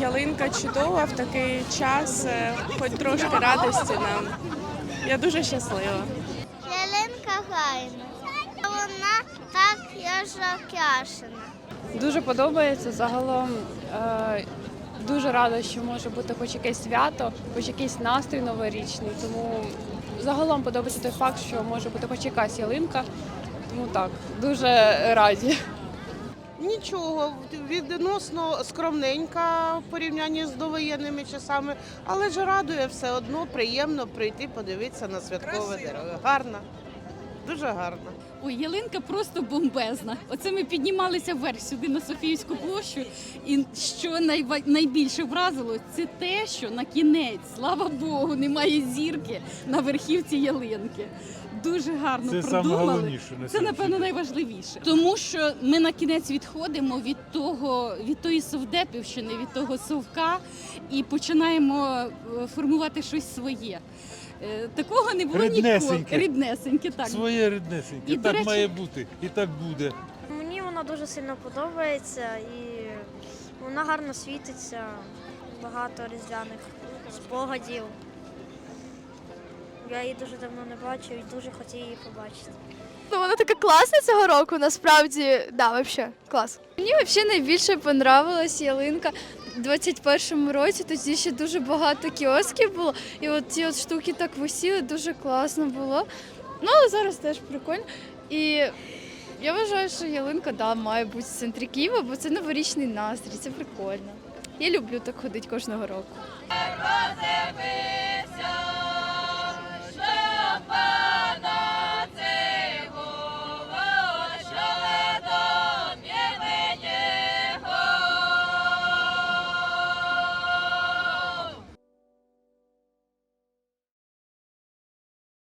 Ялинка чудова в такий час, е, хоч трошки радості нам. Я дуже щаслива. Ялинка гайна. Вона так яжакяшена. Дуже подобається. Загалом е, дуже рада, що може бути хоч якесь свято, хоч якийсь настрій новорічний. Тому загалом подобається той факт, що може бути хоч якась ялинка. Тому так, дуже раді. Нічого, відносно скромненька в порівнянні з довоєнними часами, але ж радує все одно, приємно прийти, подивитися на святкове дерево. Гарно, дуже гарно. Ой, ялинка просто бомбезна. Оце ми піднімалися вверх сюди на Софіївську площу. І що найва- найбільше вразило, це те, що на кінець, слава Богу, немає зірки на верхівці ялинки. Дуже гарно Це продумали. на Це напевно найважливіше, тому що ми на кінець відходимо від того, від тої совдепівщини, від того совка, і починаємо е, формувати щось своє. Е, Такого не було ніколи. Ріднесеньке. Ріднесеньке, так. Своє ріднесеньке. І, до так речі- має бути, і так буде. Мені вона дуже сильно подобається і вона гарно світиться, багато різдвяних спогадів. Я її дуже давно не бачив і дуже хотів її побачити. Ну, вона така класна цього року, насправді, да, взагалі, клас. Мені взагалі найбільше понравилась ялинка. У 21-му році тоді ще дуже багато кіосків було, і от ці от штуки так висіли, дуже класно було. Ну, але зараз теж прикольно. І я вважаю, що ялинка да, має бути в центрі Києва, бо це новорічний настрій, це прикольно. Я люблю так ходити кожного року.